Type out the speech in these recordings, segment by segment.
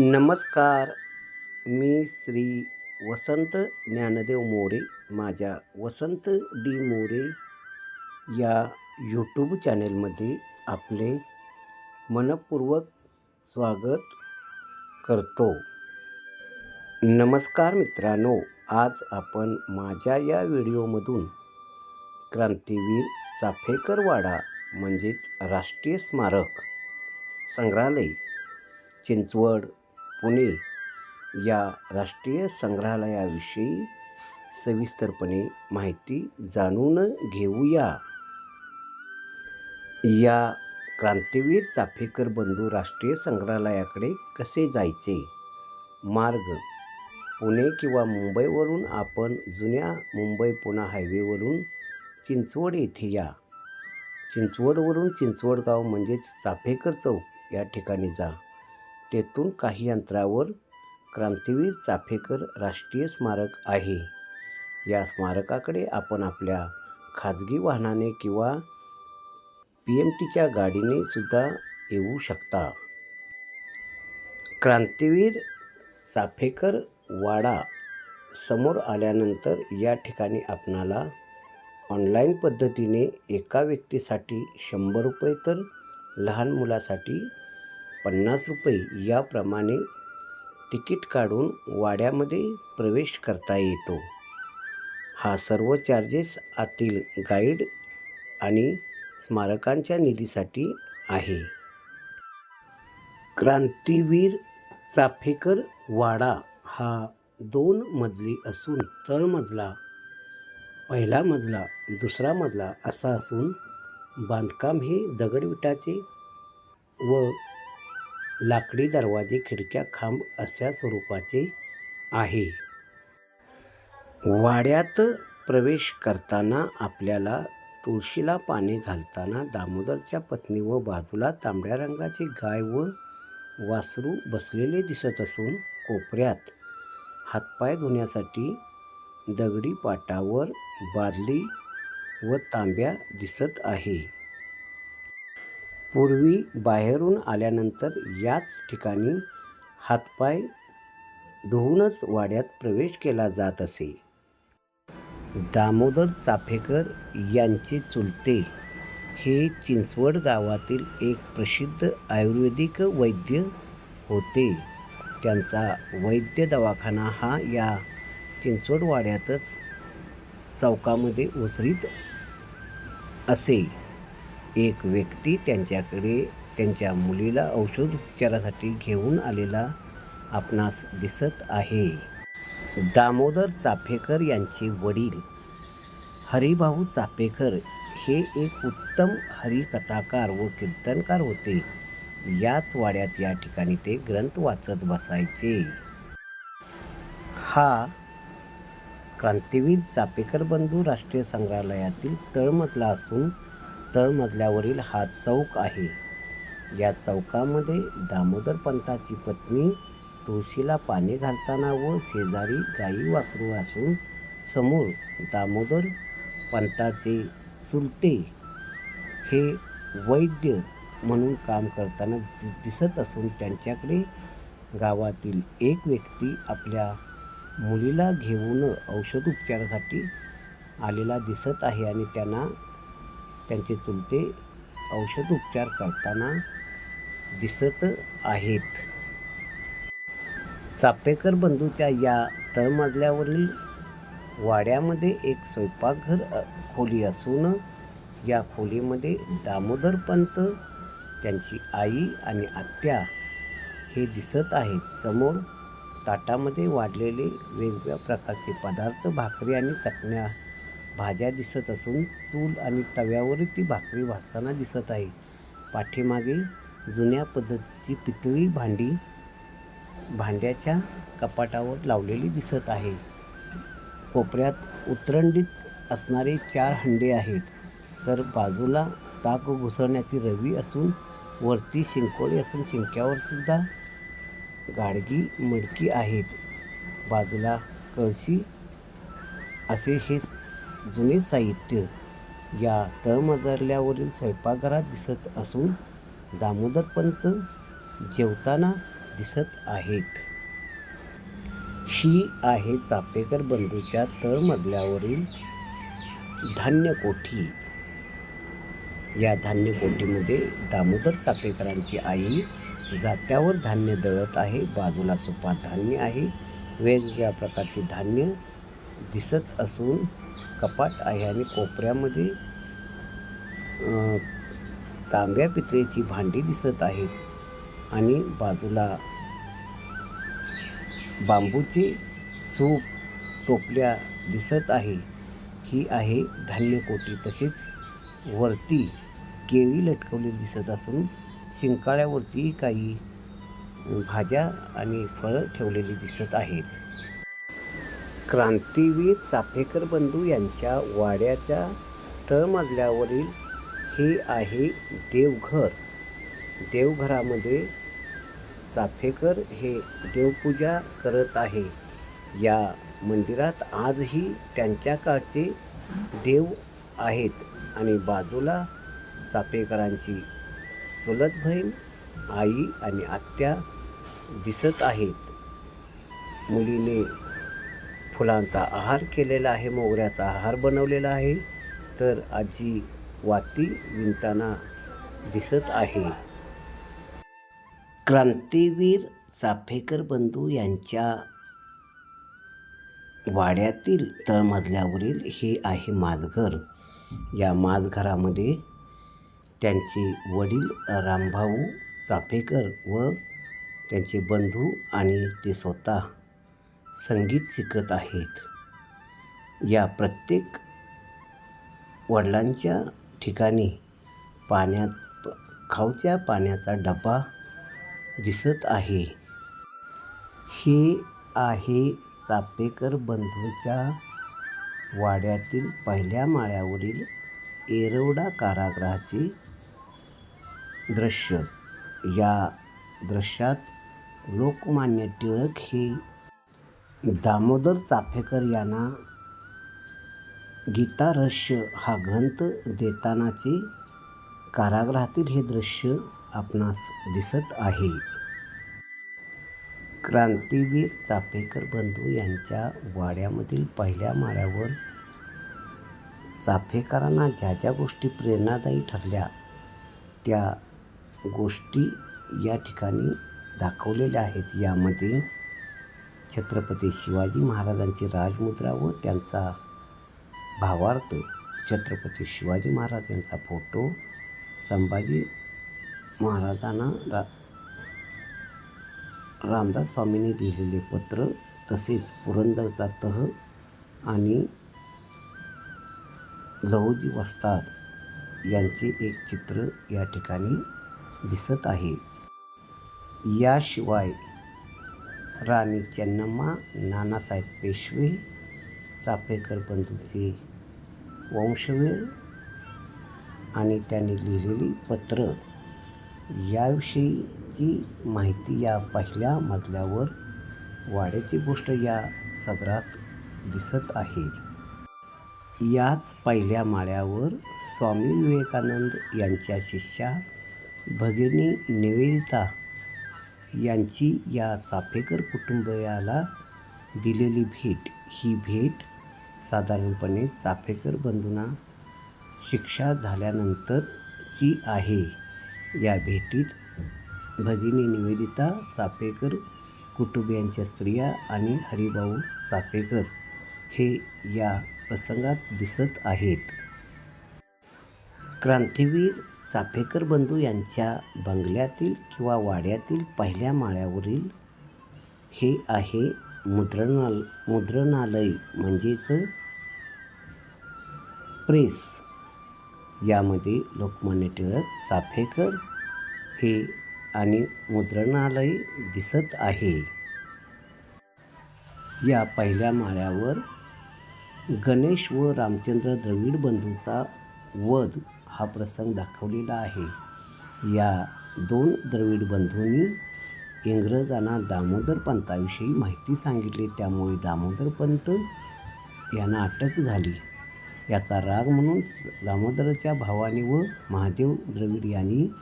नमस्कार. मी श्री वसंत ज्ञानदेव मोरे माझ्या वसंत डी मोरे या यूट्यूब चॅनेलमध्ये आपले मनपूर्वक स्वागत करतो. नमस्कार मित्रांनो आज आपण माझ्या या व्हिडिओमधून क्रांतीवीर चाफेकर वाडा म्हणजेच राष्ट्रीय स्मारक संग्रहालय चिंचवड पुणे या राष्ट्रीय संग्रहालयाविषयी सविस्तरपणे माहिती जाणून घेऊया. या क्रांतीवीर चाफेकर बंधू राष्ट्रीय संग्रहालयाकडे कसे जायचे? मार्ग पुणे किंवा मुंबईवरून आपण जुन्या मुंबई पुणे हायवेवरून चिंचवड येथे या. चिंचवडवरून चिंचवड गाव म्हणजेच चाफेकर चौक या ठिकाणी जा. तेथून काही अंतरावर क्रांतीवीर चाफेकर राष्ट्रीय स्मारक आहे. या स्मारकाकडे आपण आपल्या खाजगी वाहनाने किंवा पी एम टीच्या गाडीने सुद्धा येऊ शकता. क्रांतीवीर चाफेकर वाडा समोर आल्यानंतर या ठिकाणी आपणाला ऑनलाईन पद्धतीने एका व्यक्तीसाठी शंभर रुपये तर लहान मुलासाठी पन्नास रुपये याप्रमाणे तिकीट काढून वाड्यामध्ये प्रवेश करता येतो. हा सर्व चार्जेस आतील गाईड आणि स्मारकांच्या निधीसाठी आहे. क्रांतीवीर चाफेकर वाडा हा दोन मजली असून तळमजला पहिला मजला दुसरा मजला असा असून बांधकाम हे दगडविटाचे व लाकडी दरवाजे खिडक्या खांब अशा स्वरूपाचे आहे. वाड्यात प्रवेश करताना आपल्याला तुळशीला पाणी घालताना दामोदरच्या पत्नी व बाजूला तांबड्या रंगाची गाय व वासरू बसलेले दिसत असून कोपऱ्यात हातपाय धुण्यासाठी दगडी पाटावर बादली व तांब्या दिसत आहे. पूर्वी बाहेरून आल्यानंतर याच ठिकाणी हातपाय धुवूनच वाड्यात प्रवेश केला जात असे. दामोदर चाफेकर यांचे चुलते हे चिंचवड गावातील एक प्रसिद्ध आयुर्वेदिक वैद्य होते. त्यांचा वैद्य दवाखाना हा या चिंचवड वाड्यातच चौकामध्ये उसरीत असे. एक व्यक्ती त्यांच्याकडे त्यांच्या मुलीला औषध उपचारासाठी घेऊन आलेला आपणास दिसत आहे. दामोदर चाफेकर यांचे वडील हरिभाऊ चाफेकर हे एक उत्तम हरिकथाकार व कीर्तनकार होते. याच वाड्यात या ठिकाणी ते ग्रंथ वाचत बसायचे. हा क्रांतीवीर चापेकर बंधू राष्ट्रीय संग्रहालयातील तळमजला असून तळमजल्यावरील हा चौक आहे. या चौकामध्ये दामोदर पंताची पत्नी तुळशीला पाणी घालताना व शेजारी गाई वासरू असून समोर दामोदर पंताचे चुलते हे वैद्य म्हणून काम करताना दिसत असून त्यांच्याकडे गावातील एक व्यक्ती आपल्या मुलीला घेऊन औषध उपचारासाठी आलेला दिसत आहे आणि त्यांना त्यांचे चुलते औषध उपचार करताना दिसत आहेत. चापेकर बंधूच्या या तळमजल्यावरील वाड्यामध्ये एक स्वयंपाकघर खोली असून या खोलीमध्ये दामोदर पंत त्यांची आई आणि आत्या हे दिसत आहेत. समोर ताटामध्ये वाढलेले वेगवेगळ्या प्रकारचे पदार्थ भाकरी आणि चटण्या भाज्या दिसत असून चूल आणि तव्यावर ती भाकरी भाजताना दिसत आहे. पाठीमागे जुन्या पद्धतीची पितळी भांडी भांड्याच्या कपाटावर लावलेली दिसत आहे. कोपऱ्यात उतरंडीत असणारे चार हंडे आहेत. तर बाजूला ताक घुसळण्याची रवी असून वरती शिंकोळी असून शिंक्यावर सुद्धा गाडगी मडकी आहेत. बाजूला कळशी असे हे जुने साहित्य. या तळमजल्यावरील स्वयंपाकघरात दिसत असून दामोदरपंत जेवताना दिसत आहेत. ही आहे चापेकर बंधूच्या तळमजल्यावरील धान्य कोठी या धान्य कोठीमध्ये दामोदर चापेकरांची आई जात्यावर धान्य दळत आहे. बाजूला सुपात धान्य आहे. वेगवेगळ्या प्रकारची धान्य दिसत असून कपाट आहे आणि कोपऱ्यामध्ये तांब्या पितळेची भांडी दिसत आहेत आणि बाजूला बांबूचे सूप टोपल्या दिसत आहे. ही आहे धान्य कोटी. तसेच वरती केळी लटकवलेली दिसत असून शिंकाळ्यावरती काही भाज्या आणि फळं ठेवलेली दिसत आहेत. क्रांतीवीर चाफेकर बंधू यांच्या वाड्याच्या तळमजल्यावरील हे आहे देवघर. देवघरामध्ये चाफेकर हे देवपूजा करत आहे. या मंदिरात आजही त्यांच्या काळचे देव आहेत आणि बाजूला चाफेकरांची चुलत बहीण आई आणि आत्या दिसत आहेत. मुलीने फुलांचा आहार केलेला आहे मोगऱ्याचा आहार बनवलेला आहे. तर आजी वाती विणताना दिसत आहे. क्रांतीवीर चाफेकर बंधू यांच्या वाड्यातील तळमजल्यावरील हे आहे माझघर या माझघरामध्ये त्यांचे वडील रामभाऊ चाफेकर व त्यांचे बंधू आणि ते स्वतः संगीत शिकत आहेत. या प्रत्येक वडिलांच्या ठिकाणी पाण्यात खाऊच्या पाण्याचा डबा दिसत आहे. हे आहे चापेकर बंधूच्या वाड्यातील पहिल्या माळ्यावरील एरवडा कारागृहाचे दृश्य. या दृश्यात लोकमान्य टिळक हे दामोदर चाफेकर यांना गीतारहस्य हा ग्रंथ देतानाचे कारागृहातील हे दृश्य आपणास दिसत आहे. क्रांतीवीर चाफेकर बंधू यांच्या वाड्यामधील पहिल्या माळ्यावर चाफेकरांना ज्या ज्या गोष्टी प्रेरणादायी ठरल्या त्या गोष्टी या ठिकाणी दाखवलेल्या आहेत. यामध्ये छत्रपती शिवाजी महाराजांची राजमुद्रा व त्यांचा भावार्थ छत्रपती शिवाजी महाराज यांचा फोटो संभाजी महाराजांना रा रामदास स्वामींनी लिहिलेले पत्र तसेच पुरंदरचा तह आणि लहुजी वस्ताद यांचे एक चित्र या ठिकाणी दिसत आहे. याशिवाय राणी चेन्नम्मा नानासाहेब पेशवे चाफेकर बंधूचे वंशवेळ आणि त्यांनी लिहिलेली पत्र. याविषयीची माहिती या पहिल्या मजल्यावर वाड्याची गोष्ट या सदरात दिसत आहे. याच पहिल्या माळ्यावर स्वामी विवेकानंद यांच्या शिष्या भगिनी निवेदिता यांची या चाफेकर कुटुंबियाला दिलेली भेट. ही भेट साधारणपणे चाफेकर बंधूंना शिक्षा झाल्यानंतरची आहे. या भेटीत भगिनी निवेदिता चाफेकर कुटुंबियांच्या स्त्रिया आणि हरिभाऊ चाफेकर हे या प्रसंगात दिसत आहेत. क्रांतीवीर चाफेकर बंधू यांच्या बंगल्यातील किंवा वाड्यातील पहिल्या माळ्यावरील हे आहे मुद्रणाल मुद्रणालय म्हणजेच प्रेस. यामध्ये लोकमान्य टिळक चाफेकर हे आणि मुद्रणालय दिसत आहे. या पहिल्या माळ्यावर गणेश व रामचंद्र द्रविड बंधूचा वध हा प्रसंग दाखवलेला आहे. या दोन द्रविड बंधूंनी इंग्रजांना दामोदर पंताविषयी माहिती सांगितली. त्यामुळे दामोदर पंत यांना अटक झाली. याचा राग म्हणून दामोदराच्या भावाने व महादेव द्रविड यांनी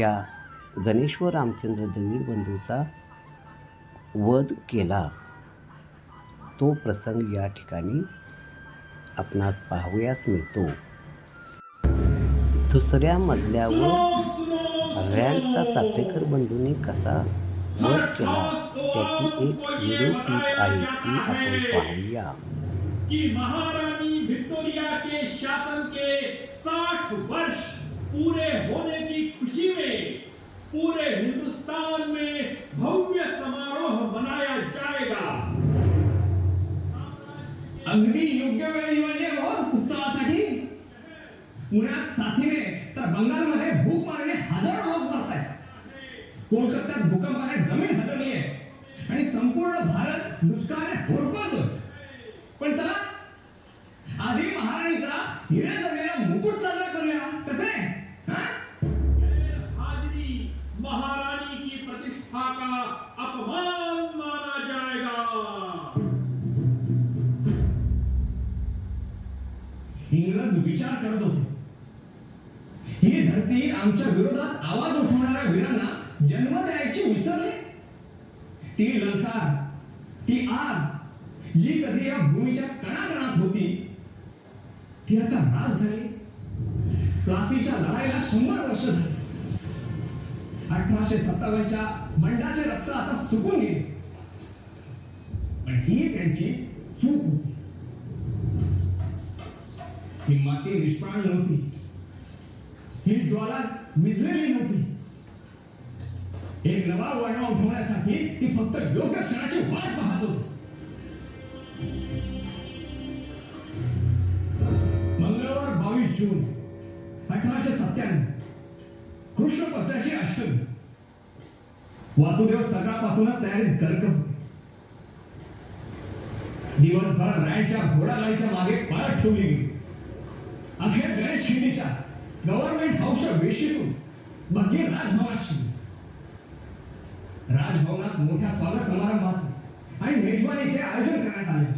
या गणेश व रामचंद्र द्रविड बंधूचा वध केला. तो प्रसंग या ठिकाणी आपणास पाहावयास मिळतो. दुसऱ्या मजल्यावर रँडचा चापेकर बंधूंनी कसा वध केला, त्याची एक क्लिप आहे ती आपण पाहूया. कि महारानी विक्टोरिया के शासन के 60 वर्ष पूरे होने की खुशी में पूरे हिंदुस्तान में भव्य समारोह मनाया जाएगा। अगदी योग्य पुण्यात साथीने तर बंगालमध्ये भूक मारणे हजारो लोक मरत आहेत कोलकात्यात भूकंपाने जमीन हलवली आहे. आणि संपूर्ण भारत दुष्काळाने होरपळतो पण चला आधी महाराणीचा हिरे जमलेला मुकुट साजरा करूया. कसे हा? हाजरी महारानी की प्रतिष्ठा का अपमान माना जाएगा? इंग्रज विचार करत होते. ही आमच्या विरोधात आवाज उठवणाऱ्या वीरांना जन्म द्यायची विसरले ती लंका ती आग जी कधी या भूमीच्या कणाकणात होती ती आता राग झाली. प्लासीच्या लढाईला शंभर वर्ष झाली. अठराशे सत्तावन्नच्या बंडाचे रक्त आता सुकून गेले. पण ही त्यांची चूक होती. ही माती निष्प्राण नव्हती. ही ज्वाला विझलेली नव्हती एक नवा वळणा उठवण्यासाठी ती फक्त योग्य क्षणाची वाट पाहत होती. मंगळवार बावीस जून अठराशे सत्त्याण्णव. कृष्ण पक्षाशी अष्टमी. वासुदेव सकाळपासूनच तयारीत गर्क होते. दिवसभर रायच्या घोडागाईच्या मागे पाळत ठेवली गेली. अखेर गणेश खिंडीच्या गव्हर्नमेंट हाऊसच्या वेशीतून बघी राजभवनात शिरली राजभवनात मोठ्या स्वागत समारंभाचे आणि मेजवानीचे आयोजन करण्यात आले.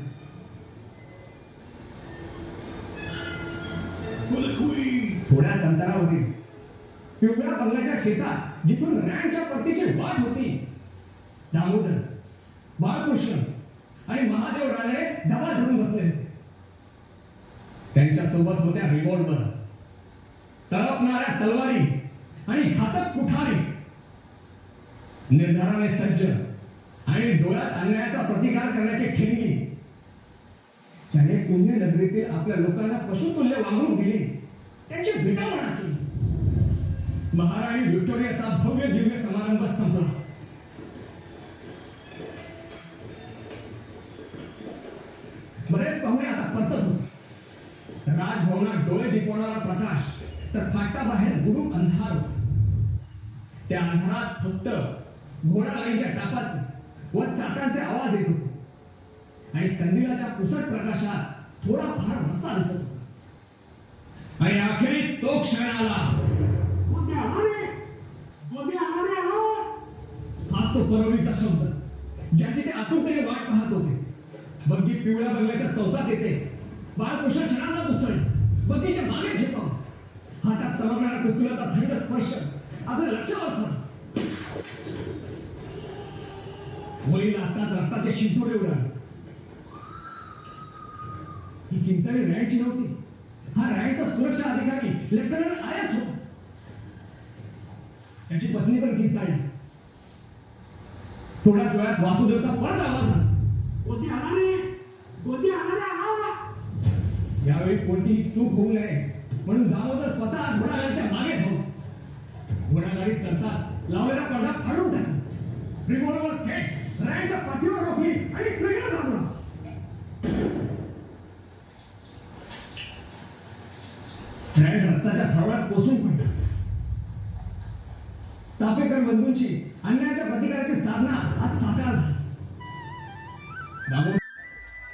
थोड्याच अंतरावरील पिवळ्या बंगल्याच्या शेतात जिथून रँडच्या पट्टीची वाट होती. दामोदर बाळकृष्ण आणि महादेव राणे डबा धरून बसले होते. त्यांच्यासोबत होत्या रिव्हॉल्वर तळपणाऱ्या तलवारी आणि घातक कुठारी. निर्धाराने सज्ज आणि डोळ्यात अन्यायाचा प्रतिकार करण्याची ठेंगी त्याने पुण्य नगरीतील आपल्या लोकांना पशुतुल्य वागणूक दिली. त्यांची विटावणा केली महाराणी व्हिक्टोरियाचा भव्य दिव्य समारंभ संपला. बरेच पाहुणे आता परतत होते. राजभवनात डोळे दिपवणारा प्रकाश तर फाटाबाहेर गुडूप अंधार होता. त्या अंधारात फक्त घोडागाईच्या टापाचे व चाकांचे आवाज येत होते. आणि कंदिलाच्या पुसट प्रकाशात थोडा फार रस्ता दिसत होता. आणि अखेरीस तो क्षण आला. हाच तो परवलीचा शब्द. ज्याची ते आतुरतेने वाट पाहत होते. बग्गी पिवळ्या बंगल्याच्या चौकात येते. बाळकृष्ण क्षणांना दुसरे. बग्गीच्या मागे झेपाव. हातात चमकणारा पिस्तुलाचा थंड स्पर्श. आपल्या लक्षावर सर मुलीला आताच रक्ताचे शिंतोडे उडाले. ही किंचाळी रॅडची नव्हती. हा रॅडचा सुरक्षा अधिकारी लेफ्टनंट आय एस होता. त्याची पत्नी पण किंचाळी थोड्याच वेळात वासुदेवचा परत आवाज आला. यावेळी कोणतीही चूक होऊ नये. म्हणून दामोदर स्वतः घोडागाडीच्या मागे धावला घोडागाडी चढताच लावलेला पडदा फाडून टाकला. रिव्हॉल्वर थेट रॅनच्या पाठीवर रोखली आणि ट्रिगर दाबला रॅन रक्ताच्या थरवात कोसून पडला. चापेकर बंधूंची अन्यायाच्या प्रतिकाराची साधना आज साकार झाली.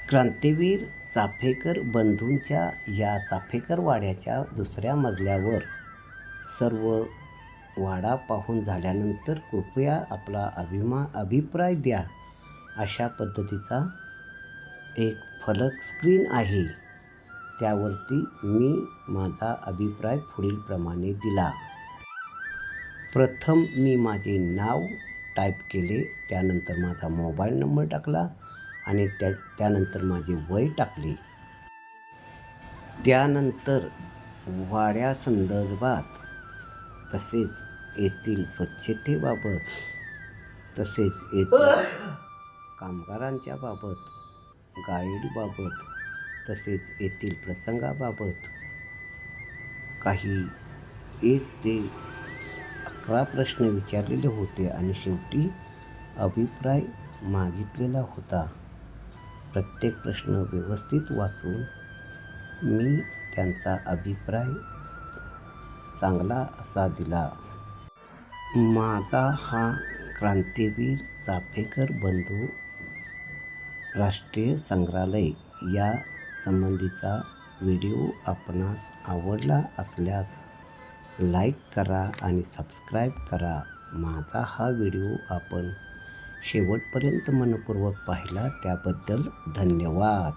क्रांतीवीर चाफेकर बंधूंच्या या चाफेकर वाड्याच्या दुसऱ्या मजल्यावर सर्व वाडा पाहून झाल्यानंतर कृपया आपला अभिमा अभिप्राय द्या अशा पद्धतीचा एक फलक स्क्रीन आहे. त्यावरती मी माझा अभिप्राय पुढीलप्रमाणे दिला. प्रथम मी माझे नाव टाईप केले त्यानंतर माझा मोबाईल नंबर टाकला आणि त्या त्यानंतर माझे वय टाकले. त्यानंतर वाड्यासंदर्भात तसेच येथील स्वच्छतेबाबत तसेच येथील कामगारांच्या बाबत गाईडबाबत तसेच येथील प्रसंगाबाबत काही एक ते अकरा प्रश्न विचारलेले होते आणि शेवटी अभिप्राय मागितलेला होता. प्रत्येक प्रश्न व्यवस्थित वाचून मी त्यांचा अभिप्राय चांगला असा दिला. माझा हा क्रांतीवीर चाफेकर बंधू राष्ट्रीय संग्रहालय या संबंधीचा व्हिडिओ आपणास आवडला असल्यास लाईक करा आणि सबस्क्राईब करा. माझा हा व्हिडिओ आपण शेवटपर्यंत मनपूर्वक पाहिला त्याबद्दल धन्यवाद.